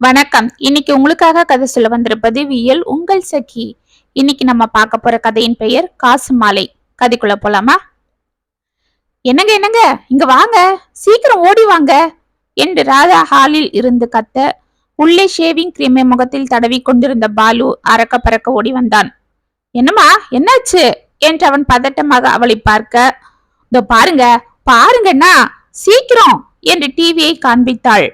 வணக்கம். இன்னைக்கு உங்களுக்காக கதை சொல்ல வந்திருப்பது வியல் உங்கள் சகி. இன்னைக்கு நம்ம பார்க்க போற கதையின் பெயர் காசு மாலை கதைக்குள்ள போலாமா? என்னங்க என்னங்க? இங்க வாங்க. சீக்கிரம் ஓடி வாங்க. என்று ராதா ஹாலில் இருந்து கத்த உள்ளே ஷேவிங் கிரீமை முகத்தில் தடவி கொண்டிருந்த பாலு அறக்க பறக்க ஓடி வந்தான். என்னம்மா என்னாச்சு? என்று அவன் பதட்டமாக அவளை பார்க்க இதோ பாருங்க பாருங்கண்ணா சீக்கிரம்! என்று டிவியை காண்பித்தாள்.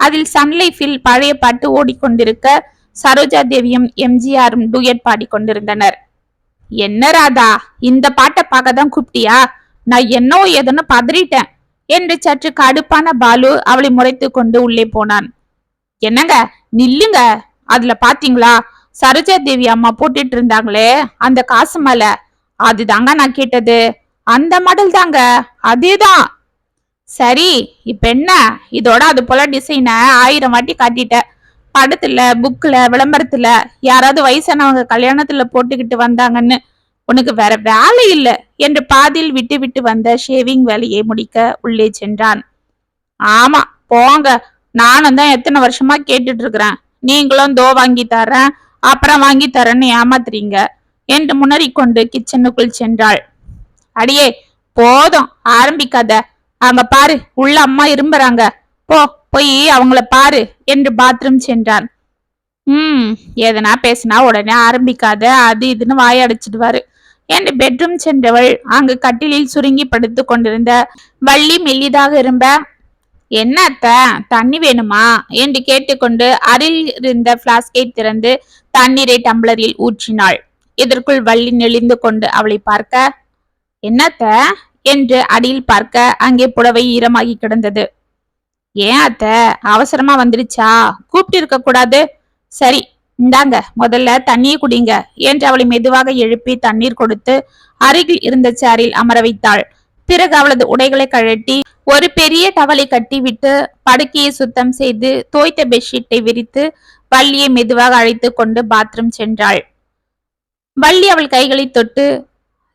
அதில் சன்லைஃபில் பழைய பாட்டு ஓடிக்கொண்டிருக்க சரோஜா தேவியும் எம்ஜிஆரும் டூயட் பாடிக்கொண்டிருந்தனர் என்ன ராதா இந்த பாட்டை பார்க்க தான் கூப்பிட்டியா? நான் என்னோ ஏதோன்னு பதறிட்டேன் என்று சற்று கடுப்பான பாலு அவளை முறைத்து கொண்டு உள்ளே போனான். என்னங்க நில்லுங்க அதுல பாத்தீங்களா? சரோஜா தேவி அம்மா போட்டுட்டு இருந்தாங்களே அந்த காசு மலை. அதுதாங்க நான் கேட்டது. அந்த மாடல் தாங்க அதேதான். சரி இப்ப என்ன? இதோட அது போல டிசைனை ஆயிரம் வாட்டி காட்டிட்ட. படத்துல புக்ல விளம்பரத்துல யாராவது வயசானவங்க கல்யாணத்துல போட்டுக்கிட்டு வந்தாங்கன்னு உனக்கு வேற வேலை இல்ல என்று பாதியில் விட்டு விட்டு வந்த ஷேவிங் வேலையை முடிக்க உள்ளே சென்றான். ஆமா போங்க. நானும் தான் எத்தனை வருஷமா கேட்டுட்டு இருக்கிறேன். நீங்களும் தோ வாங்கி தரேன் அப்புறம் வாங்கி தரேன்னு ஏமாத்துறீங்க. என்று முனறிக்கொண்டு கிச்சனுக்குள் சென்றாள். அடியே போதும். ஆரம்பிக்காத. அங்க பாரு உள்ள அம்மா இரும்புறாங்க. போ போய் அவங்கள பாரு என்று பாத்ரூம் சென்றான். ம் எதனா பேசினா உடனே ஆரம்பிக்காத அது இதுன்னு வாயடைச்சிடுவாரு என்று பெட்ரூம் சென்றவள் அங்கு கட்டிலில் சுருங்கி படுத்து கொண்டிருந்த வள்ளி மெல்லிதாக இரும்ப என்ன அத்த தண்ணி வேணுமா? என்று கேட்டுக்கொண்டு அருகில் இருந்த பிளாஸ்கை திறந்து தண்ணீரை டம்ளரில் ஊற்றினாள். இதற்குள் வள்ளி நெளிந்து கொண்டு அவளை பார்க்க என்னத்த என்று அடியில் பார்க்க அங்கே புடவை ஈரமாகி கிடந்தது. ஏன் அத்த? அவசரமா வந்துடுச்சா? கூப்பிட்டு இருக்க கூடாது. சரி இந்தாங்க. முதல்ல தண்ணியை குடிங்க என்று அவளை மெதுவாக எழுப்பி தண்ணீர் கொடுத்து அருகில் இருந்த சேரில் அமர வைத்தாள். பிறகு அவளது உடைகளை கழட்டி ஒரு பெரிய டவலை கட்டிவிட்டு படுக்கையை சுத்தம் செய்து தோய்த்த பெட்ஷீட்டை விரித்து வள்ளியை மெதுவாக அழைத்து கொண்டு பாத்ரூம் சென்றாள். வள்ளி அவள் கைகளை தொட்டு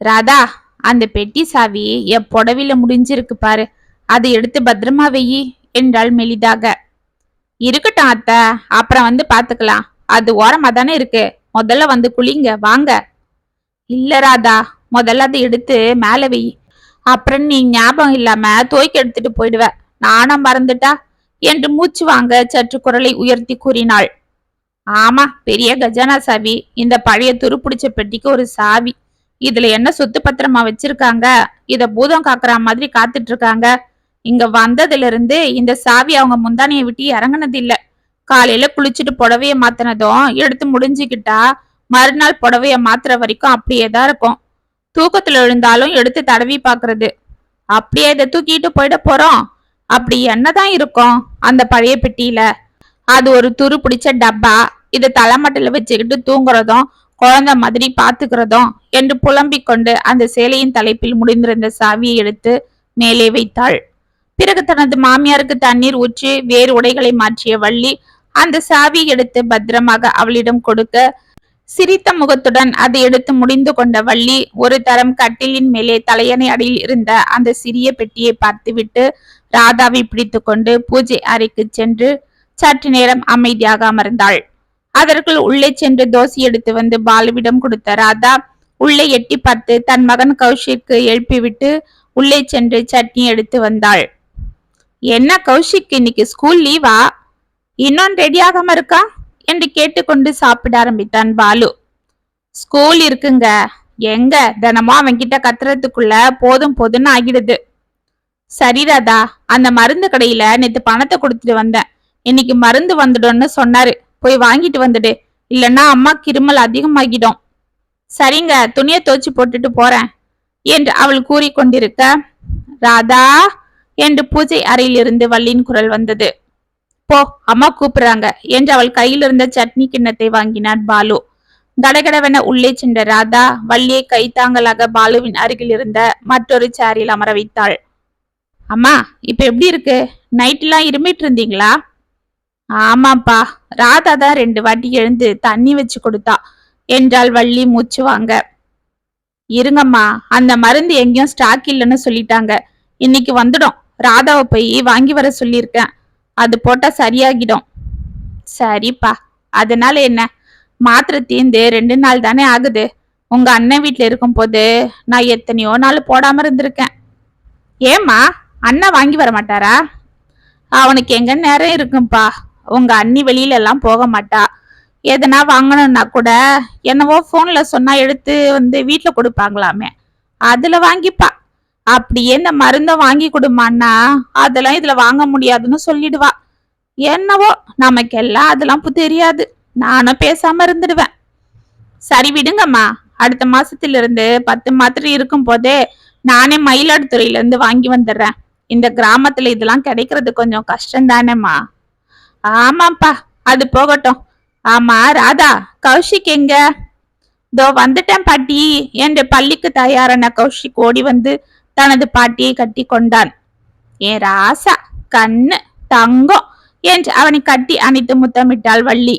ராதா அந்த பெட்டி சாவி என் புடவில முடிஞ்சிருக்கு பாரு. அதை எடுத்து பத்திரமா வெயி என்றாள் மெலிதாக. இருக்கட்டும் அத்த. அப்புறம் வந்து பாத்துக்கலாம். அது ஓரமா தானே இருக்கு. முதல்ல வந்து குளிங்க வாங்க. இல்ல ராதா. முதல்ல அதை எடுத்து மேல வெயி. அப்புறம் நீ ஞாபகம் இல்லாம துவைக்க எடுத்துட்டு போயிடுவ. நானும் மறந்துட்டா? என்று மூச்சு வாங்க சற்று குரலை உயர்த்தி கூறினாள். ஆமா பெரிய கஜானா சாவி. இந்த பழைய துருப்பிடிச்ச பெட்டிக்கு ஒரு சாவி. இதுல என்ன சொத்து பத்திரமா வச்சிருக்காங்க? இத பூதம் காக்குற மாதிரி காத்துட்டு இருக்காங்க இங்க வந்ததுல இருந்து இந்த சாவி அவங்க முந்தானிய விட்டு இறங்கினது இல்ல காலையில குளிச்சுட்டு புடவைய மாத்தினதும் எடுத்து முடிஞ்சுக்கிட்டா மறுநாள் புடவைய மாத்துற வரைக்கும் அப்படியே தான் இருக்கும். தூக்கத்துல எழுந்தாலும் எடுத்து தடவி பாக்குறது. அப்படியே இதை தூக்கிட்டு போயிட போறோம். அப்படி என்னதான் இருக்கும் அந்த பழைய பெட்டியில? அது ஒரு துரு பிடிச்ச டப்பா. இதை தலைமட்டில வச்சுக்கிட்டு தூங்குறதும் குழந்தை மாதிரி பாத்துக்கிறதும் என்று புலம்பிக் கொண்டு அந்த சேலையின் தலைப்பில் முடிந்திருந்த சாவியை எடுத்து மேலே வைத்தாள். பிறகு தனது மாமியாருக்கு தண்ணீர் ஊற்றி வேறு உடைகளை மாற்றிய வள்ளி அந்த சாவியை எடுத்து பத்திரமாக அவளிடம் கொடுக்க சிரித்த முகத்துடன் அதை எடுத்து முடிந்து கொண்ட வள்ளி ஒரு தரம் கட்டிலின் மேலே தலையணை அடியில் இருந்த அந்த சிறிய பெட்டியை பார்த்துவிட்டு ராதாவை பிடித்து கொண்டு பூஜை அறைக்கு சென்று சற்று நேரம் அமைதியாக அமர்ந்தாள். அதற்குள் உள்ளே சென்று தோசை எடுத்து வந்து பாலுவிடம் கொடுத்த ராதா உள்ளே எட்டி பார்த்து தன் மகன் கௌஷிக்கு எழுப்பிவிட்டு உள்ளே சென்று சட்னி எடுத்து வந்தாள். என்ன கௌஷிக் இன்னைக்கு ஸ்கூல் லீவா இன்னும் ரெடியாகாம இருக்கா? என்று கேட்டுக்கொண்டு சாப்பிட ஆரம்பித்தான் பாலு. ஸ்கூல் இருக்குங்க. எங்க? தினமும் அவன்கிட்ட கத்துறதுக்குள்ள போதும் போதும்னு ஆகிடுது. சரி ராதா அந்த மருந்து கடையில நேத்து பணத்தை கொடுத்துட்டு வந்தேன். இன்னைக்கு மருந்து வந்துடும்னு சொன்னாரு. போய் வாங்கிட்டு வந்துடு. இல்லைன்னா அம்மா கிருமல் அதிகமாகிடும். சரிங்க துணியை துவச்சி போட்டுட்டு போறேன். என்று அவள் கூறிக்கொண்டிருக்க ராதா என்று பூஜை அறையிலிருந்து வள்ளியின் குரல் வந்தது. போ அம்மா கூப்பிடுறாங்க என்று அவள் கையில் இருந்த சட்னி கிண்ணத்தை வாங்கினார் பாலு. கடகடவென உள்ளே சென்ற ராதா வள்ளியை கைத்தாங்கலாக பாலுவின் அருகில் இருந்த மற்றொரு சேரில் அமர வைத்தாள். அம்மா இப்ப எப்படி இருக்கு? நைட்லாம் இருமிட்டு இருந்தீங்களா? ஆமாப்பா. ராதா தான் ரெண்டு வாட்டி எழுந்து தண்ணி வச்சு கொடுத்தா. என்றால் வள்ளி மூச்சு வாங்க. இருங்கம்மா அந்த மருந்து எங்கேயும் ஸ்டாக் இல்லைன்னு சொல்லிட்டாங்க. இன்னைக்கு வந்துடும். ராதாவை போய் வாங்கி வர சொல்லியிருக்கேன். அது போட்டா சரியாகிடும். சரிப்பா. அதனால என்ன? மாத்திரை தீந்து ரெண்டு நாள் தானே ஆகுது. உங்க அண்ணன் வீட்டில் இருக்கும் போது நான் எத்தனையோ நாள் போடாம இருந்திருக்கேன். ஏம்மா அண்ணன் வாங்கி வர மாட்டாரா? அவனுக்கு எங்க நேரம் இருக்கும்பா? உங்க அண்ணி வெளியில எல்லாம் போக மாட்டா. எதனா வாங்கணும்னா கூட என்னவோ ஃபோன்ல சொன்னா எடுத்து வந்து வீட்ல கொடுப்பாங்களாமே. அதுல வாங்கிப்பா. அப்படியே இந்த மருந்தை வாங்கி கொடுமான்னா அதெல்லாம் இதுல வாங்க முடியாதுன்னு சொல்லிடுவா. என்னவோ நமக்கெல்லாம் அதெல்லாம் தெரியாது. நானும் பேசாம இருந்துடுவேன். சரி விடுங்கம்மா. அடுத்த மாசத்துல இருந்து பத்து மாத்திரை இருக்கும் போதே நானே மயிலாடுதுறையில இருந்து வாங்கி வந்துடுறேன். இந்த கிராமத்துல இதெல்லாம் கிடைக்கிறது கொஞ்சம் கஷ்டம் தானேம்மா ஆமாப்பா அது போகட்டும். ஆமா ராதா கௌஷிக் எங்க? தோ வந்துட்டேன் பாட்டி. என்று பள்ளிக்கு தயாரான கௌஷிக் ஓடி வந்து தனது பாட்டியை கட்டி கொண்டான். ஏன் ராசா கண்ணு தங்கம் என்று அவனை கட்டி அணைத்து முத்தமிட்டாள் வள்ளி.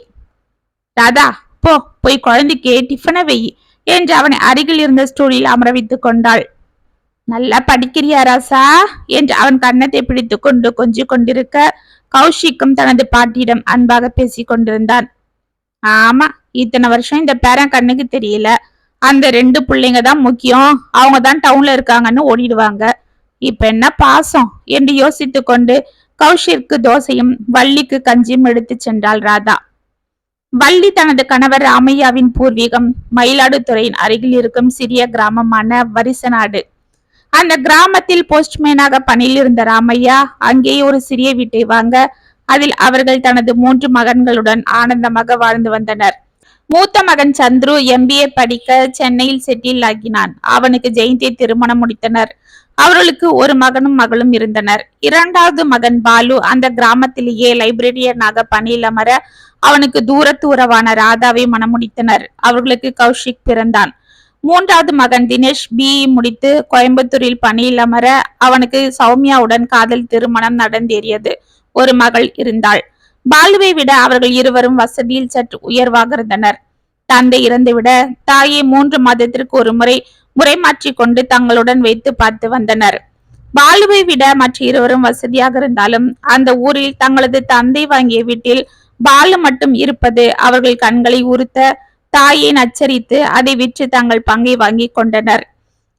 ராதா போ போய் குழந்தைக்கு டிஃபனை வெயி என்று அவனை அருகில் இருந்த ஸ்டூலில் அமர வைத்துக் கொண்டாள். நல்லா படிக்கிறியா ராசா? என்று அவன் கன்னத்தை பிடித்து கொண்டு கொஞ்சிக் கொண்டிருக்க கௌஷிக்கும் தனது பாட்டியிடம் அன்பாக பேசிக் கொண்டிருந்தான். ஆமா இத்தனை வருஷம் இந்த பேரன் கண்ணுக்கு தெரியல. அந்த ரெண்டு பிள்ளைங்க தான் முக்கியம். அவங்க தான் டவுன்ல இருக்காங்கன்னு ஓடிடுவாங்க. இப்ப என்ன பாசம் என்று யோசித்து கொண்டு கௌஷிற்கு தோசையும் வள்ளிக்கு கஞ்சியும் எடுத்து சென்றாள் ராதா. வள்ளி தனது கணவர் ராமையாவின் பூர்வீகம் மயிலாடுதுறையின் அருகில் இருக்கும் சிறிய கிராமமான வரிசநாடு. அந்த கிராமத்தில் போஸ்ட்மேனாக பணியில் இருந்த ராமையா அங்கேயே ஒரு சிறிய வீட்டை வாங்க அதில் அவர்கள் தனது மூன்று மகன்களுடன் ஆனந்தமாக வாழ்ந்து வந்தனர். மூத்த மகன் சந்துரு எம்பிஏ படிக்க சென்னையில் செட்டில் ஆகினான். அவனுக்கு ஜெயந்தியை திருமணம் முடித்தனர். அவர்களுக்கு ஒரு மகனும் மகளும் இருந்தனர். இரண்டாவது மகன் பாலு அந்த கிராமத்திலேயே லைப்ரரியனாக பணியில் அமர அவனுக்கு தூரத்து உறவான ராதாவை மணமுடித்தனர் அவர்களுக்கு கௌஷிக் பிறந்தான். மூன்றாவது மகன் தினேஷ் பி முடித்து கோயம்புத்தூரில் பணியில் அமர அவனுக்கு சௌமியாவுடன் காதல் திருமணம் நடந்தேறியது. ஒரு மகள் இருந்தாள். பாலுவை விட அவர்கள் இருவரும் வசதியில் சற்று உயர்வாக இருந்தனர். தந்தை இறந்துவிட தாயை மூன்று மாதத்திற்கு ஒரு முறை முறை மாற்றிக் கொண்டு தங்களுடன் வைத்து பார்த்து வந்தனர். பாலுவை விட மற்ற இருவரும் வசதியாக இருந்தாலும் அந்த ஊரில் தங்களது தந்தை வாங்கிய வீட்டில் பாலு மட்டும் இருப்பது அவர்கள் கண்களை உறுத்த தாயை நச்சரித்து அதை விற்று தங்கள் பங்கை வாங்கிக் கொண்டனர்.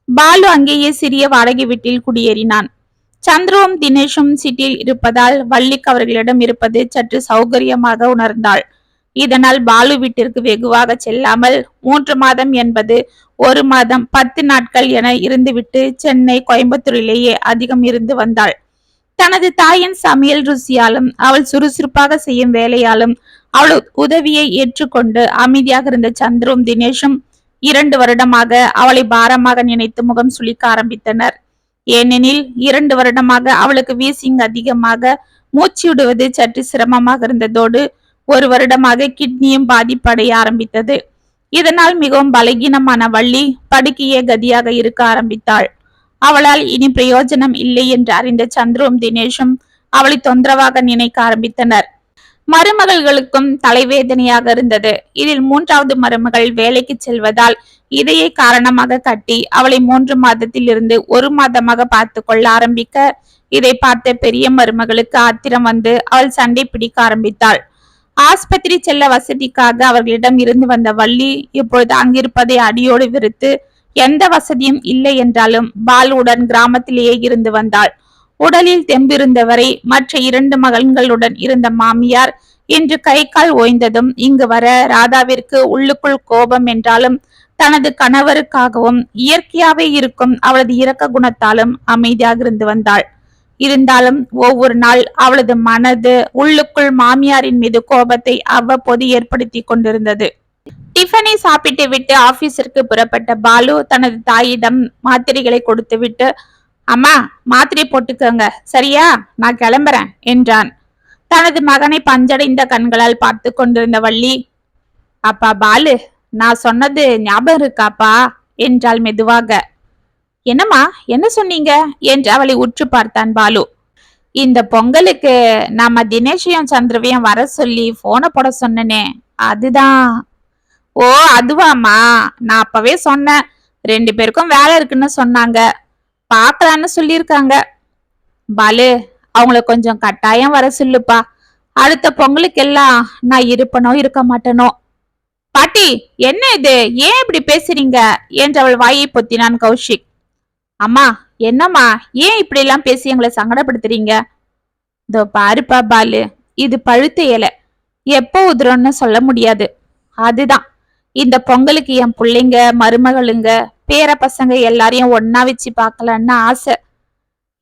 பாலு அங்கேயே சிறிய வாடகை வீட்டில் குடியேறினான். சந்துருவும் தினேஷும் சிட்டியில் இருப்பதால் வள்ளிக்கு அவர்களிடம் இருப்பது சற்று சௌகரியமாக உணர்ந்தாள். இதனால் பாலு வீட்டிற்கு வெகுவாக செல்லாமல் மூன்று மாதம் என்பது ஒரு மாதம் பத்து நாட்கள் என இருந்துவிட்டு சென்னை கோயம்புத்தூரிலேயே அதிகம் இருந்து வந்தாள். தனது தாயின் சமையல் ருசியாலும் அவள் சுறுசுறுப்பாக செய்யும் வேலையாலும் அவள் உதவியை ஏற்றுக்கொண்டு அமைதியாக இருந்த சந்துரும் தினேஷும் இரண்டு வருடமாக அவளை பாரமாக நினைத்து முகம் சுளிக்க ஆரம்பித்தனர். ஏனெனில் இரண்டு வருடமாக அவளுக்கு வீசிங் அதிகமாக மூச்சு விடுவது சற்று சிரமமாக இருந்ததோடு ஒரு வருடமாக கிட்னியும் பாதிப்படைய ஆரம்பித்தது. இதனால் மிகவும் பலகீனமான வள்ளி படுக்கையே கதியாக இருக்க ஆரம்பித்தாள். அவளால் இனி பிரயோஜனம் இல்லை என்று அறிந்த சந்துரும் தினேஷும் அவளை தொந்தரவாக நினைக்க ஆரம்பித்தனர். மருமகள்களுக்கும் தலைவேதனையாக இருந்தது. இதில் மூன்றாவது மருமகள் வேலைக்கு செல்வதால் இதையே காரணமாக கட்டி அவளை மூன்று மாதத்தில் இருந்து ஒரு மாதமாக பார்த்து கொள்ள ஆரம்பிக்க இதை பார்த்த பெரிய மருமகளுக்கு ஆத்திரம் வந்து அவள் சண்டை பிடிக்க ஆரம்பித்தாள். ஆஸ்பத்திரி செல்ல வசதிக்காக அவர்களிடம் இருந்து வந்த வள்ளி இப்பொழுது அங்கிருப்பதை அடியோடு விருத்து எந்த வசதியும் இல்லை என்றாலும் பாலுடன் கிராமத்திலேயே இருந்து வந்தாள். உடலில் தெம்பிருந்தவரை மற்ற இரண்டு மகன்களுடன் இருந்த மாமியார் இன்று கை கால் ஓய்ந்ததும் இங்கு வர ராதாவிற்கு உள்ளுக்குள் கோபம் என்றாலும் தனது கணவருக்காகவும் இயற்கையாவே இருக்கும் அவளது இரக்க குணத்தாலும் அமைதியாக இருந்து வந்தாள். இருந்தாலும் ஒவ்வொரு நாள் அவளது மனது உள்ளுக்குள் மாமியாரின் மீது கோபத்தை அவ்வப்போது ஏற்படுத்தி கொண்டிருந்தது. டிஃபனை சாப்பிட்டு விட்டு ஆபீஸிற்கு புறப்பட்ட பாலு தனது தாயிடம் மாத்திரைகளை கொடுத்துவிட்டு அம்மா மாத்திரை போட்டுக்கோங்க. சரியா? நான் கிளம்புறேன் என்றான். தனது மகனை பஞ்சடைந்த கண்களால் பார்த்து கொண்டிருந்த வள்ளி அப்பா பாலு நான் சொன்னது ஞாபகம் இருக்காப்பா? என்றாள் மெதுவாக. என்னம்மா என்ன சொன்னீங்க? என்று அவளை உற்று பார்த்தான் பாலு. இந்த பொங்கலுக்கு நாம தினேஷையும் சந்திரவையும் வர சொல்லி போனை போட சொன்னனே அதுதான். ஓ அதுவாம்மா. நான் அப்பவே சொன்னேன். ரெண்டு பேருக்கும் வேலை இருக்குன்னு சொன்னாங்க. பார்க்கலான்னு சொல்லியிருக்காங்க. பாலு அவங்கள கொஞ்சம் கட்டாயம் வர சொல்லுப்பா. அடுத்த பொங்கலுக்கெல்லாம் நான் இருப்பனோ இருக்க மாட்டேனோ? பாட்டி என்ன இது? ஏன் இப்படி பேசுறீங்க? என்று அவள் வாயை பொத்தினான் கௌஷிக். அம்மா என்னம்மா? ஏன் இப்படி எல்லாம் பேசி எங்களை சங்கடப்படுத்துறீங்க? இதோ பாருப்பா பாலு இது பழுத்த இலை. எப்போ உதிரோன்னு சொல்ல முடியாது. அதுதான். இந்த பொங்கலுக்கு என் பிள்ளைங்க மருமகளுங்க பேர பசங்க எல்லாரையும் ஒன்னா வச்சு பார்க்கலான்னு ஆசை.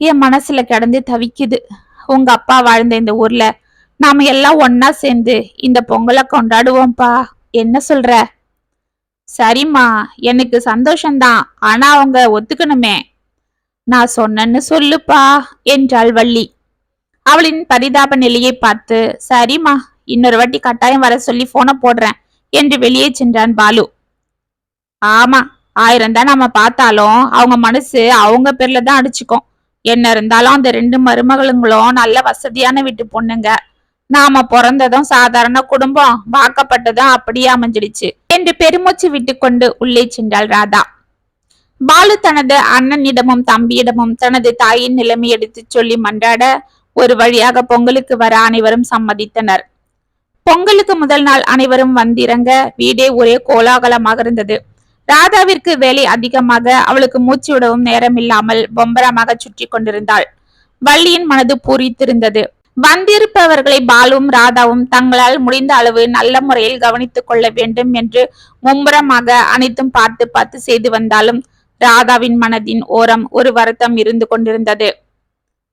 என் மனசுல கிடந்து தவிக்குது. உங்க அப்பா வாழ்ந்த இந்த ஊர்ல நாம எல்லாம் ஒன்னா சேர்ந்து இந்த பொங்கலை கொண்டாடுவோம்ப்பா. என்ன சொல்ற? சரிம்மா எனக்கு சந்தோஷம்தான். ஆனா அவங்க ஒத்துக்கணுமே. நான் சொன்னேன்னு சொல்லுப்பா என்றாள் வள்ளி. அவளின் பரிதாப நிலையை பார்த்து சரிம்மா இன்னொரு வாட்டி கட்டாயம் வர சொல்லி போனை போடுறேன். என்று வெளியே சென்றான் பாலு. ஆமா ஆயிரம் தான் நம்ம பார்த்தாலும் அவங்க மனசு அவங்க பேர்ல தான் அடிச்சுக்கும். என்ன இருந்தாலும் அந்த ரெண்டு மருமகளுங்களும் நல்ல வசதியான வீட்டு பொண்ணுங்க. நாம பிறந்ததும் சாதாரண குடும்பம் வாக்கப்பட்டதும் அப்படியே அமைஞ்சிடுச்சு என்று பெருமூச்சு விட்டுக்கொண்டு உள்ளே சென்றாள் ராதா. பாலு தனது அண்ணனிடமும் தம்பியிடமும் தனது தாயின் நிலைமை எடுத்துச் சொல்லி மன்றாட ஒரு வழியாக பொங்கலுக்கு வர அனைவரும் சம்மதித்தனர். பொங்கலுக்கு முதல் நாள் அனைவரும் வந்திறங்க. வீடே ஒரே கோலாகலமாக இருந்தது. ராதாவிற்கு வேலை அதிகமாக அவளுக்கு மூச்சு விடவும் நேரமில்லாமல் பொம்பரமாக சுற்றி கொண்டிருந்தாள். வள்ளியின் மனது பூரித்திருந்தது. வந்திருப்பவர்களை பாலுவும் ராதாவும் தங்களால் முடிந்த அளவு நல்ல முறையில் கவனித்துக் கொள்ள வேண்டும் என்று மும்முரமாக அனைத்தும் பார்த்து பார்த்து செய்து வந்தாலும் ராதாவின் மனதின் ஓரம் ஒரு வருத்தம் இருந்து கொண்டிருந்தது.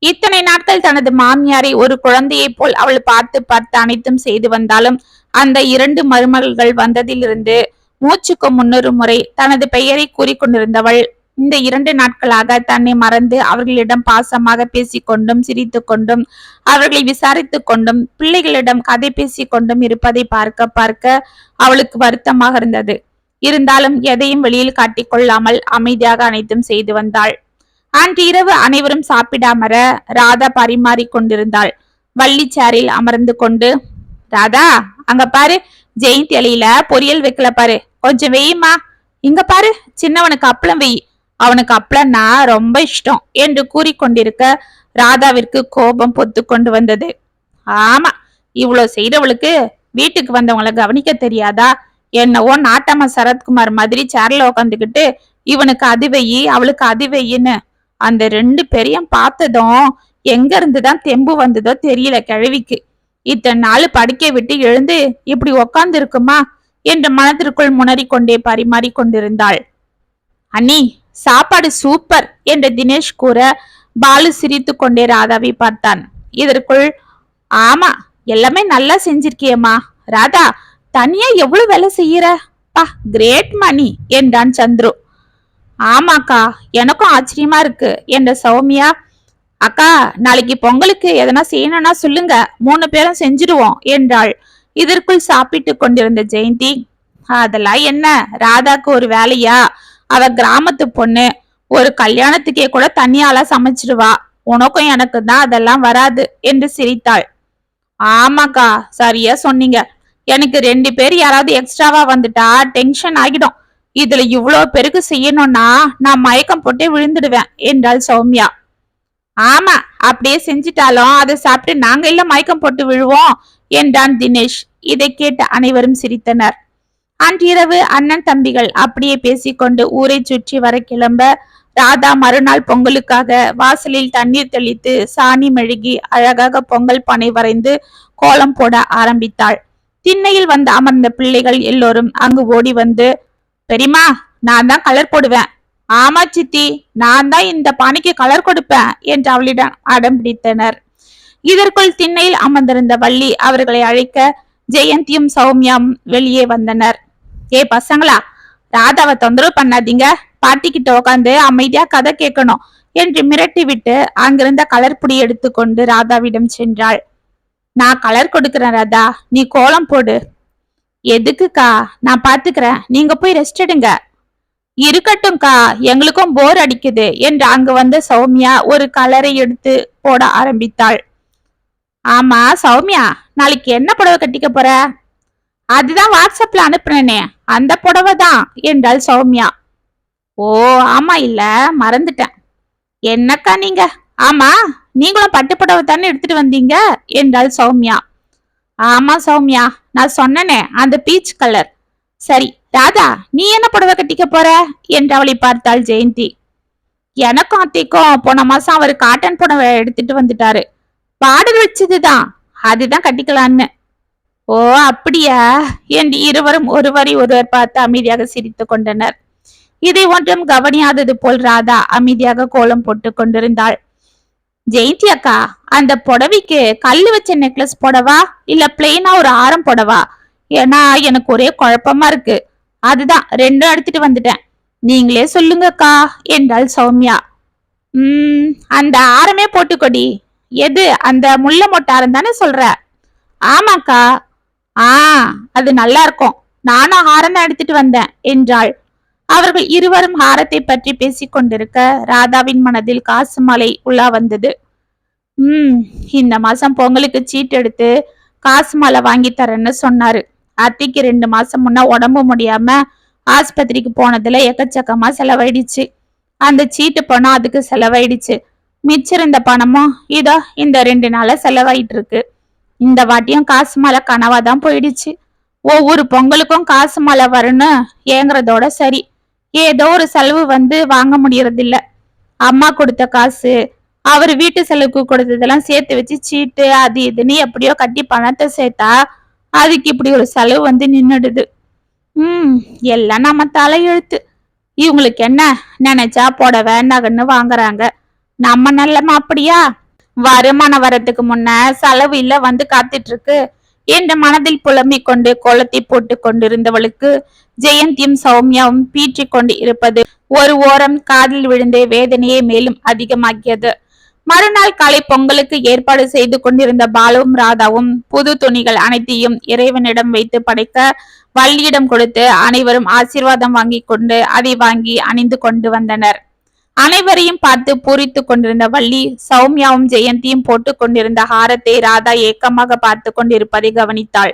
இத்தனை நாட்கள் தனது மாமியாரை ஒரு குழந்தையைப் போல் அவள் பார்த்து பார்த்து அனைத்தும் செய்து வந்தாலும் அந்த இரண்டு மருமகள்கள் வந்ததிலிருந்து மூச்சுக்கு முன்னொரு முறை தனது பெயரை கூறிக்கொண்டிருந்தவள் இந்த இரண்டு நாட்களாக தன்னை மறந்து அவர்களிடம் பாசமாக பேசிக்கொண்டும் சிரித்து கொண்டும் அவர்களை விசாரித்து கொண்டும் பிள்ளைகளிடம் கதை பேசி கொண்டும் இருப்பதை பார்க்க பார்க்க அவளுக்கு வருத்தமாக இருந்தது. இருந்தாலும் எதையும் வெளியில் காட்டிக் கொள்ளாமல் அமைதியாக அனைத்தும் செய்து வந்தாள். அன்று இரவு அனைவரும் சாப்பிடாமற ராதா பரிமாறி கொண்டிருந்தாள். வள்ளி சேரில் அமர்ந்து கொண்டு ராதா அங்க பாரு ஜெயந்தி அலையில பொரியல் வைக்கல பாரு. கொஞ்சம் வெய்யுமா இங்க பாரு சின்னவனுக்கு அப்பளம் வெய் அவனுக்கு அப்பளம்னா ரொம்ப இஷ்டம் என்று கூறிக்கொண்டிருக்க ராதாவிற்கு கோபம் பொத்து கொண்டு வந்தது. ஆமா இவ்வளவு செய்யறவளுக்கு வீட்டுக்கு வந்தவங்களை கவனிக்க தெரியாதா? என்னவோ நாட்டம்மா சரத்குமார் மாதிரி சேர்ல உக்காந்துக்கிட்டு இவனுக்கு அது வெயி அவளுக்கு அது வெயின்னு அந்த ரெண்டு பேரையும் பார்த்ததும் எங்க இருந்துதான் தெம்பு வந்ததோ தெரியல கிழவிக்கு. இத்தனை நாள் படுக்கை விட்டு எழுந்து இப்படி உக்காந்து இருக்குமா என்று மனதிற்குள் முனறிக் கொண்டே பரிமாறிக் கொண்டிருந்தாள் அண்ணி சாப்பாடு சூப்பர் என்று தினேஷ் கூற பாலு சிரித்து கொண்டே ராதாவை பார்த்தான். இதற்குள் ஆமா எல்லாமே நல்லா செஞ்சிருக்கியம்மா. ராதா தனியா எவ்வளவு வேலை செய்யற? பா கிரேட் மணி என்றான் சந்துரு. ஆமாக்கா எனக்கும் ஆச்சரியமா இருக்கு. என்ற சௌமியா? அக்கா நாளைக்கு பொங்கலுக்கு எதனா செய்யணும்னா சொல்லுங்க. மூணு பேரும் செஞ்சிருவோம் என்றாள். இதற்குள் சாப்பிட்டு கொண்டிருந்த ஜெயந்தி அதெல்லாம் என்ன? ராதாக்கு ஒரு வேலையா? அவ கிராமத்து பொண்ணு. ஒரு கல்யாணத்துக்கே கூட தனியால சமைச்சிடுவா உனக்கும் எனக்கு தான் அதெல்லாம் வராது என்று சிரித்தாள். ஆமாக்கா சரியா சொன்னீங்க. எனக்கு ரெண்டு பேர் யாராவது எக்ஸ்ட்ராவா வந்துட்டா டென்ஷன் ஆகிடும். இதுல இவ்வளோ பேருக்கு செய்யணும்னா நான் மயக்கம் போட்டே விழுந்துடுவேன் என்றாள் சௌமியா. ஆமா அப்படியே செஞ்சிட்டாலும் அதை சாப்பிட்டு நாங்க இல்ல மயக்கம் போட்டு விழுவோம் என்றான் தினேஷ். இதை கேட்டு அனைவரும் சிரித்தனர். அன்றிரவு அண்ணன் தம்பிகள் அப்படியே பேசிக்கொண்டு ஊரை சுற்றி வர கிளம்ப ராதா மறுநாள் பொங்கலுக்காக வாசலில் தண்ணீர் தெளித்து சாணி மெழுகி அழகாக பொங்கல் பானை வரைந்து கோலம் போட ஆரம்பித்தாள். திண்ணையில் வந்து அமர்ந்த பிள்ளைகள் எல்லோரும் அங்கு ஓடி வந்து பெரியமா நான் தான் கலர் போடுவேன். ஆமா சித்தி. நான் தான் இந்த பானைக்கு கலர் கொடுப்பேன் என்று அவளிடம் அடம் பிடித்தனர். இதற்குள் திண்ணையில் அமர்ந்திருந்த வள்ளி அவர்களை அழைக்க ஜெயந்தியும் சௌமியாவும் வெளியே வந்தனர். ஏ பசங்களா ராதாவை தொந்தரவு பண்ணாதீங்க. பாட்டி கிட்ட உட்காந்து அமைதியா கதை கேட்கணும் என்று மிரட்டி விட்டு அங்கிருந்த கலர் புடி எடுத்துக்கொண்டு ராதாவிடம் சென்றாள். நான் கலர் கொடுக்கிறேன் ராதா. நீ கோலம் போடு. எதுக்குக்கா? நான் பாத்துக்கிறேன். நீங்க போய் ரெஸ்ட் எடுங்க. இருக்கட்டும்க்கா. எங்களுக்கும் போர் அடிக்குது என்று அங்கு வந்த சௌமியா ஒரு கலரை எடுத்து போட ஆரம்பித்தாள். ஆமா சௌமியா நாளைக்கு என்ன புடவை கட்டிக்க போற? அதுதான் வாட்ஸ்அப்ல அனுப்புனேனே. அந்த புடவை தான் என்றாள் சௌமியா. ஓ ஆமா இல்ல மறந்துட்டேன். என்னக்கா நீங்க? ஆமா நீங்களும் பட்டு புடவை தானே எடுத்துட்டு வந்தீங்க? என்றாள் சௌமியா. ஆமா சௌமியா நான் சொன்னனே அந்த பீச் கலர் சரி ராதா நீ என்ன புடவை கட்டிக்க போற? என்று அவளை பார்த்தாள் ஜெயந்தி. எனக்கும் அத்தைக்கும் போன மாசம் அவர் காட்டன் புடவை எடுத்துட்டு வந்துட்டாரு. பாடல் வச்சதுதான் அதுதான் கட்டிக்கலான்னு ஓ அப்படியா? என்று இருவரும் ஒருவரை ஒருவர் பார்த்து அமைதியாக சிரித்துக் கொண்டனர். இதை ஒன்றும் கவனியாதது போல் ராதா அமைதியாக கோலம் போட்டு கொண்டிருந்தாள். ஜெயந்தி அக்கா அந்த புடவைக்கு கல் வச்ச நெக்லஸ் போடவா? இல்ல பிளெயினா ஒரு ஆரம் போடவா? ஏன்னா எனக்கு ஒரே குழப்பமா இருக்கு. அதுதான் ரெண்டும் எடுத்துட்டு வந்துட்டேன். நீங்களே சொல்லுங்கக்கா என்றாள் சௌமியா. உம் அந்த ஆரமே போட்டுக்கொடி. எது அந்த முள்ள மொட்டாரம் தானே சொல்ற? ஆமாக்கா. ஆ அது நல்லா இருக்கும். நானும் ஆரம் தான் எடுத்துட்டு வந்தேன் என்றாள். அவர்கள் இருவரும் ஹாரத்தை பற்றி பேசிக் கொண்டிருக்க ராதாவின் மனதில் காசு மலை உலா வந்தது. ம் இந்த மாசம் பொங்கலுக்கு சீட் எடுத்து காசு மாலை வாங்கி தரேன்னு சொன்னாரு. அத்திக்கு ரெண்டு மாசம் முன்ன உடம்பு முடியாம ஆஸ்பத்திரிக்கு போனதுல எக்கச்சக்கமா செலவாயிடுச்சு. அந்த சீட்டு பணம் அதுக்கு செலவாயிடுச்சு. மிச்சிருந்த பணமும் இதோ இந்த ரெண்டு நாளா செலவாயிட்டு இருக்கு இந்த வாட்டியும் காசு மாலை கனவா தான் போயிடுச்சு. ஒவ்வொரு பொங்கலுக்கும் காசு மலை வரணும் ஏங்குறதோட சரி. ஏதோ ஒரு செலவு வந்து வாங்க முடியறதில்ல. அம்மா கொடுத்த காசு அவர் வீட்டு செலவுக்கு கொடுத்ததெல்லாம் சேர்த்து வச்சு சீட்டு அது இதுன்னு எப்படியோ கட்டி பணத்தை சேர்த்தா அதுக்கு இப்படி ஒரு செலவு வந்து நின்னுடுது. ம் எல்லாம் நம்ம தலையெழுத்து. இவங்களுக்கு என்ன? நினைச்சா புடவை நகன்னு வாங்குறாங்க. நம்ம நல்லமா அப்படியா வருமானம் வர்றதுக்கு முன்ன செலவு இல்ல வந்து காத்துட்டு இருக்கு. என்ற மனதில் புலம்பிக் கொண்டு கோலத்தை போட்டு கொண்டிருந்தவளுக்கு ஜெயந்தியும் சௌமியாவும் பீற்றிக் கொண்டு இருப்பது ஒரு ஓரம் காதில் விழுந்து வேதனையை மேலும் அதிகமாக்கியது. மறுநாள் காலை பொங்கலுக்கு ஏற்பாடு செய்து கொண்டிருந்த பாலுவும் ராதாவும் புது துணிகள் அனைத்தையும் இறைவனிடம் வைத்து படைக்க வள்ளியிடம் கொடுத்து அனைவரும் ஆசீர்வாதம் வாங்கி கொண்டு அதை வாங்கி அணிந்து கொண்டு வந்தனர். அனைவரையும் பார்த்து பூரித்து கொண்டிருந்த வள்ளி சௌமியாவும் ஜெயந்தியும் போட்டு கொண்டிருந்த ஹாரத்தை ராதா ஏக்கமாக பார்த்து கொண்டிருப்பதை கவனித்தாள்.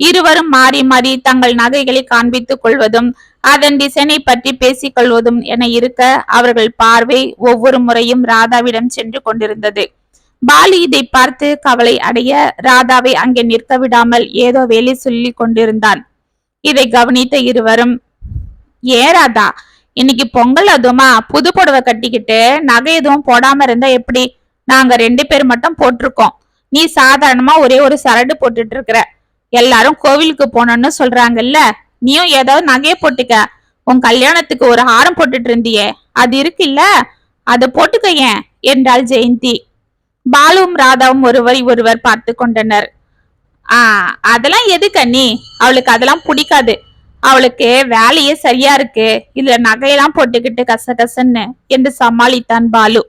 இருவரும் மாறி மாறி தங்கள் நகைகளை காண்பித்துக் கொள்வதும் அதன் டிசைனை பற்றி பேசிக் கொள்வதும் என இருக்க அவர்கள் பார்வை ஒவ்வொரு முறையும் ராதாவிடம் சென்று கொண்டிருந்தது. பாலி இதை பார்த்து கவலை அடைய ராதாவை அங்கே நிற்க விடாமல் ஏதோ வேலை சொல்லி கொண்டிருந்தான். இதை கவனித்த இருவரும் ஏ ராதா இன்னைக்கு பொங்கல் அதுமா புது புடவை கட்டிக்கிட்டு நகை எதுவும் போடாம இருந்தா எப்படி? நாங்க ரெண்டு பேர் மட்டும் போட்டிருக்கோம். நீ சாதாரணமா ஒரே ஒரு சரடு போட்டுட்டு இருக்கிற. எல்லாரும் கோவிலுக்கு போனோம்னு சொல்றாங்கல்ல? நீயும் ஏதாவது நகையை போட்டுக்க. உன் கல்யாணத்துக்கு ஒரு ஹாரம் போட்டுட்டு இருந்தியே. அது இருக்குல்ல? அதை போட்டுக்க ஏன்? என்றாள் ஜெயந்தி. பாலுவும் ராதாவும் ஒருவரை ஒருவர் பார்த்து கொண்டனர். ஆ அதெல்லாம் எதுக்கு நீ அவளுக்கு அதெல்லாம் பிடிக்காது. அவளுக்கு வேலையே சரியா இருக்கு. இதுல நகையெல்லாம் போட்டுக்கிட்டு கசகசன்னு என்று சமாளித்தான் பாலு.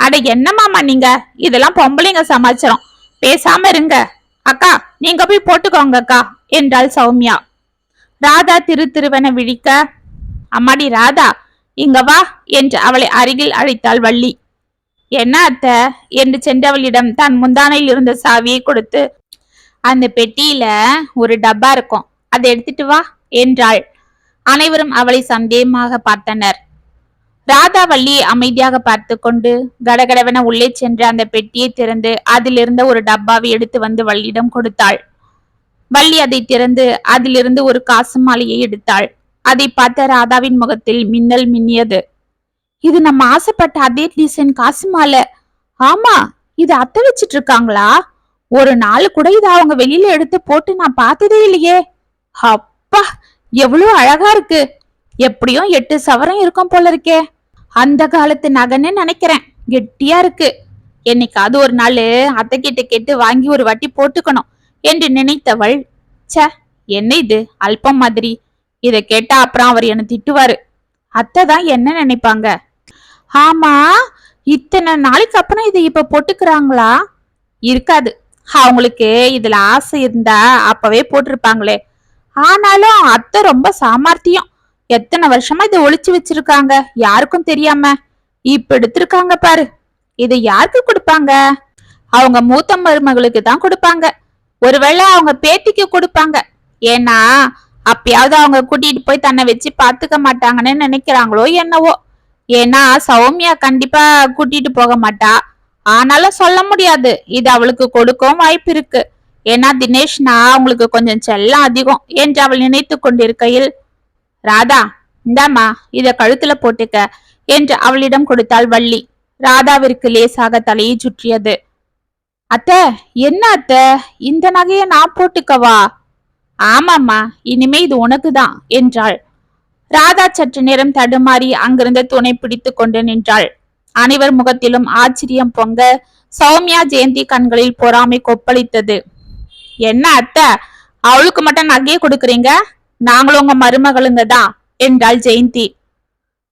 அட என்னமாமா நீங்க? இதெல்லாம் பொம்பளைங்க சமாச்சாரம். பேசாம இருங்க. அக்கா நீங்க போய் போட்டுக்கோங்க அக்கா என்றாள் சௌமியா. ராதா திரு திருவென விழிக்க அம்மாடி ராதா இங்க வா என்று அவளை அருகில் அழைத்தாள் வள்ளி. என்ன அத்த? என்று சென்றவளிடம் தன் முந்தானையில் இருந்த சாவியை கொடுத்து அந்த பெட்டியில ஒரு டப்பா இருக்கும். அதை எடுத்துட்டு வா. என்றாள். அனைவரும் அவளை சந்தேகமாக பார்த்தனர். ராதாவள்ளி அமைதியாக பார்த்து கொண்டு கடகடவென உள்ளே சென்று அந்த பெட்டியை திறந்து அதிலிருந்த ஒரு டப்பாவை எடுத்து வந்து வள்ளியிடம் கொடுத்தாள். வள்ளி அதை திறந்து அதிலிருந்து ஒரு காசு மாலையை எடுத்தாள். அதை பார்த்த ராதாவின் முகத்தில் மின்னல் மின்னியது. இது நம்ம ஆசைப்பட்ட அதே டிசைன் காசு மாலை. ஆமா இது அத்தை வச்சிட்டு இருக்காங்களா ஒரு நாள் கூட இதை அவங்க வெளியில எடுத்து போட்டு நான் பார்த்ததே இல்லையே. அப்பா எவ்வளவு அழகா இருக்கு. எப்படியும் எட்டு சவரம் இருக்கும் போல இருக்கே. அந்த காலத்து நகைன்னு நினைக்கிறேன். கெட்டியா இருக்கு. என்னைக்காவது ஒரு நாள் அத்தை கிட்ட கேட்டு வாங்கி ஒரு வாட்டி போட்டுக்கணும் என்று நினைத்தவள் ச என்ன இது? அல்பம் மாதிரி. இத கேட்டா அப்புறம் அவர் என்னை திட்டுவாரு. அத்தை தான் என்ன நினைப்பாங்க? ஆமா இத்தனை நாளைக்கு அப்புறம் இதை இப்ப போட்டுக்கிறாங்களா? இருக்காது. அவங்களுக்கு இதுல ஆசை இருந்தா அப்பவே போட்டிருப்பாங்களே. ஆனாலும் அத்தை ரொம்ப சாமர்த்தியம். எத்தனை வருஷமா இதை ஒழிச்சு வச்சிருக்காங்க? யாருக்கும் தெரியாம. இப்ப எடுத்திருக்காங்க பாரு. இதை யாருக்கு கொடுப்பாங்க? அவங்க மூத்த மருமகளுக்கு தான் கொடுப்பாங்க. ஒருவேளை அவங்க பேத்திக்கு கொடுப்பாங்க. ஏன்னா அப்பயாவது அவங்க கூட்டிட்டு போய் தன்னை வச்சு பாத்துக்க மாட்டாங்கன்னு நினைக்கிறாங்களோ என்னவோ. ஏன்னா சௌமியா கண்டிப்பா கூட்டிட்டு போக மாட்டா. ஆனாலும் சொல்ல முடியாது. இது அவளுக்கு கொடுக்கவும் வாய்ப்பு இருக்கு. ஏன்னா தினேஷ் நான் உங்களுக்கு கொஞ்சம் செல்லம் அதிகம். என்று அவள் நினைத்து கொண்டிருக்கையில்? ராதா இந்தாம்மா இத கழுத்துல போட்டுக்க என்று அவளிடம் கொடுத்தாள் வள்ளி. ராதாவிற்கு லேசாக தலையை சுற்றியது. அத்த என்ன அத்த? இந்த நகைய நான் போட்டுக்கவா? ஆமாம்மா இனிமே இது உனக்குதான் என்றாள். ராதா சற்று நேரம் தடுமாறி அங்கிருந்த துணை பிடித்து கொண்டு நின்றாள். அனைவர் முகத்திலும் ஆச்சரியம் பொங்க சௌமியா ஜெயந்தி கண்களில் பொறாமை கொப்பளித்தது. என்ன அத்தை? அவளுக்கு மட்டும் நகையை கொடுக்குறீங்க? நாங்களும் உங்க மருமகளுங்க தான் என்றாள் ஜெயந்தி.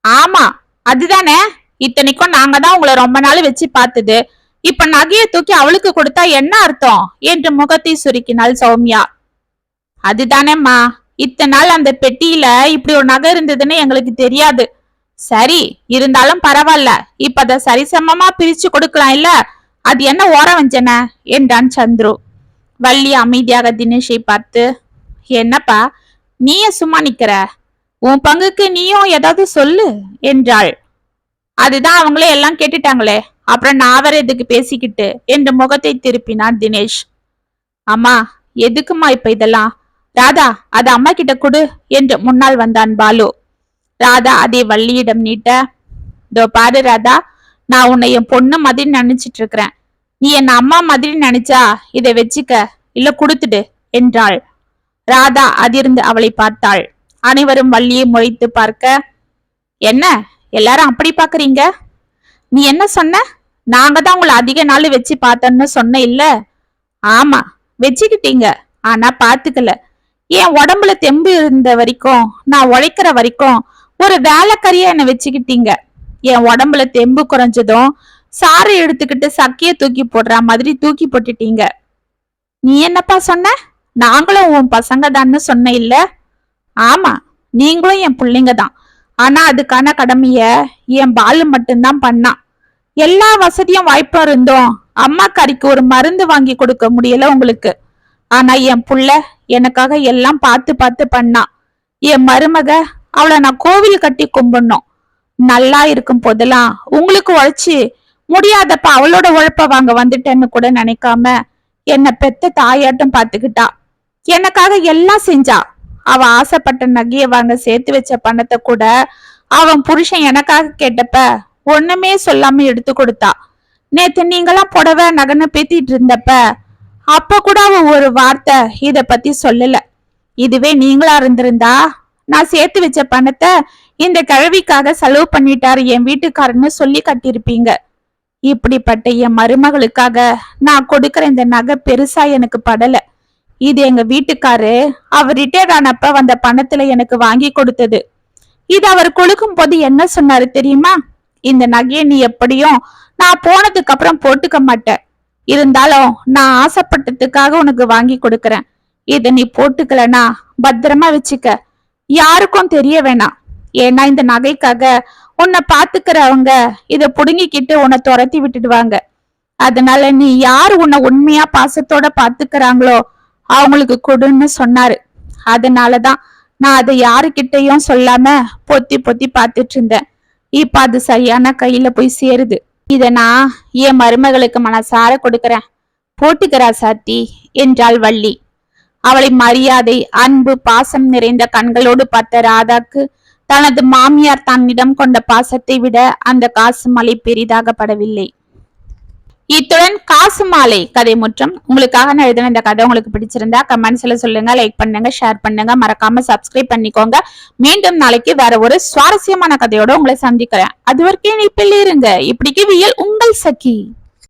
ஆமா அதுதானே. இத்தனைக்கும் நாங்க தான் உங்களை ரொம்ப நாள் வச்சு பார்த்தது. இப்ப நகையை தூக்கி அவளுக்கு கொடுத்தா என்ன அர்த்தம்? என்று முகத்தை சுருக்கினாள் சௌமியா. அதுதானேம்மா. இத்தனை நாள் அந்த பெட்டியில இப்படி ஒரு நகை இருந்ததுன்னு எங்களுக்கு தெரியாது. சரி இருந்தாலும் பரவாயில்ல. இப்ப அத சரிசமமா பிரிச்சு கொடுக்கலாம் இல்ல? அது என்ன ஓரம் வஞ்சன? என்றான் சந்துரு. வள்ளி அமைதியாக தினேஷை பார்த்து என்னப்பா நீயே சும்மா நிக்கிற? உன் பங்குக்கு நீயும் ஏதாவது சொல்லு என்றாள். அதுதான் அவங்களே எல்லாம் கேட்டுட்டாங்களே அப்புறம் நான் வேற எதுக்கு பேசிக்கிட்டு என்று முகத்தை திருப்பினான் தினேஷ். அம்மா எதுக்குமா இப்ப இதெல்லாம்? ராதா அது அம்மா கிட்ட கொடு என்று முன்னால் வந்தான் பாலு. ராதா அதை வள்ளியிடம் நீட்ட இதோ பாரு ராதா நான் உன்னை என் பொண்ணு மாதிரி நினைச்சிட்டு இருக்கிறேன். நீ என் அம்மா மாதிரி நினைச்சா இதை வச்சுக்க இல்ல கொடுத்துடு என்றாள். ராதா அதிர்ந்து அவளை பார்த்தாள். அனைவரும் வள்ளியை முறைத்து பார்க்க என்ன? எல்லாரும் அப்படி பாக்குறீங்க நீ என்ன சொன்ன? நாங்க தான் உங்களை அதிக நாள் வச்சு பார்த்தோன்னு சொன்ன இல்ல? ஆமா வச்சுக்கிட்டீங்க. ஆனா பாத்துக்கல. என் உடம்புல தெம்பு இருந்த வரைக்கும் நான் உழைக்கிற வரைக்கும் ஒரு வேலைக்கறியா என்னை வச்சுக்கிட்டீங்க. என் உடம்புல தெம்பு குறைஞ்சதும் சாரை எடுத்துக்கிட்டு சக்கைய தூக்கி போடுற மாதிரி தூக்கி போட்டுட்டீங்க. நீ என்னப்பா சொன்ன? நாங்களும் உன் பசங்க தான்னு சொன்ன இல்ல? ஆமா நீங்களும் என் பிள்ளைங்க தான் ஆனா அதுக்கான கடமைய என் பாலு மட்டும்தான் பண்ணான் எல்லா வசதியும் வாய்ப்பா இருந்தோம். அம்மா கறிக்கு ஒரு மருந்து வாங்கி கொடுக்க முடியல உங்களுக்கு. ஆனா என் புள்ள எனக்காக எல்லாம் பார்த்து பார்த்து பண்ணா. என் மருமக அவளை நான் கோவில் கட்டி கும்பிடணும். நல்லா இருக்கும் போதெல்லாம். உங்களுக்கு உழைச்சி முடியாதப்ப அவளோட உழைப்ப வாங்க வந்துட்டேன்னு கூட நினைக்காம என்னை பெத்த தாயாட்டம் பாத்துக்கிட்டா எனக்காக எல்லாம் செஞ்சா. அவ ஆசைப்பட்ட நகைய வாங்க சேர்த்து வச்ச பணத்தை கூட அவன் புருஷன் எனக்காக கேட்டப்ப ஒண்ணுமே சொல்லாம எடுத்து கொடுத்தா. நேத்து நீங்களாம் புடவை நகனை பேத்திட்டு இருந்தப்ப அப்ப கூட அவ ஒரு வார்த்தை இத பத்தி சொல்லல. இதுவே நீங்களா இருந்திருந்தா? நான் சேர்த்து வச்ச பணத்தை இந்த கிழவிக்காக செலவு பண்ணிட்டாரு என் வீட்டுக்காரன்னு சொல்லி கட்டியிருப்பீங்க. இப்படிப்பட்ட என் மருமகளுக்காக நான் கொடுக்கற இந்த நகை பெருசா எனக்கு படல. இது எங்க வீட்டுக்காரு அவர் ரிட்டையர்ட் ஆனப்ப வந்த பணத்துல எனக்கு வாங்கி கொடுத்தது. இது அவர் கொடுக்கும் போது என்ன சொன்னாரு தெரியுமா? இந்த நகையை நீ எப்படியும் நான் போனதுக்கு அப்புறம் போட்டுக்க மாட்டேன். இருந்தாலும் நான் ஆசைப்பட்டதுக்காக உனக்கு வாங்கி கொடுக்கறேன். இத நீ போட்டுக்கலனா பத்திரமா வச்சுக்க. யாருக்கும் தெரிய வேணாம். ஏன்னா இந்த நகைக்காக உன்னை பாத்துக்கிறவங்க இத புடுங்கிக்கிட்டு உன்னை துரத்தி விட்டுடுவாங்க. அதனால நீ யார் உன்னை உண்மையா பாசத்தோட பாத்துக்கிறாங்களோ அவங்களுக்கு கொடுன்னு சொன்னாரு. அதனாலதான் நான் அதை யாருக்கிட்டையும் சொல்லாம பொத்தி பொத்தி பார்த்துட்டு இருந்தேன் இப்ப அது சரியான கையில போய் சேருது. இத நான் என் மருமகளுக்கு மனசார கொடுக்கறேன். போட்டுக்கிறா சாத்தி என்றாள் வள்ளி. அவளை மரியாதை அன்பு பாசம் நிறைந்த கண்களோடு பார்த்த ராதாக்கு தனது மாமியார் தன்னிடம் கொண்ட பாசத்தை விட அந்த காசு மாலை பெரிதாகப்படவில்லை. இத்துடன் காசு மாலை கதை முற்றம். உங்களுக்காக நான் எழுதின இந்த கதை உங்களுக்கு பிடிச்சிருந்தா கமெண்ட்ஸ்ல சொல்லுங்க லைக் பண்ணுங்க ஷேர் பண்ணுங்க. மறக்காம சப்ஸ்கிரைப் பண்ணிக்கோங்க. மீண்டும் நாளைக்கு வேற ஒரு சுவாரஸ்யமான கதையோட உங்களை சந்திக்கிறேன். அது வரைக்கும் இணைப்பில் இருங்க. இப்படிக்கு வியல் உங்கள் சகி.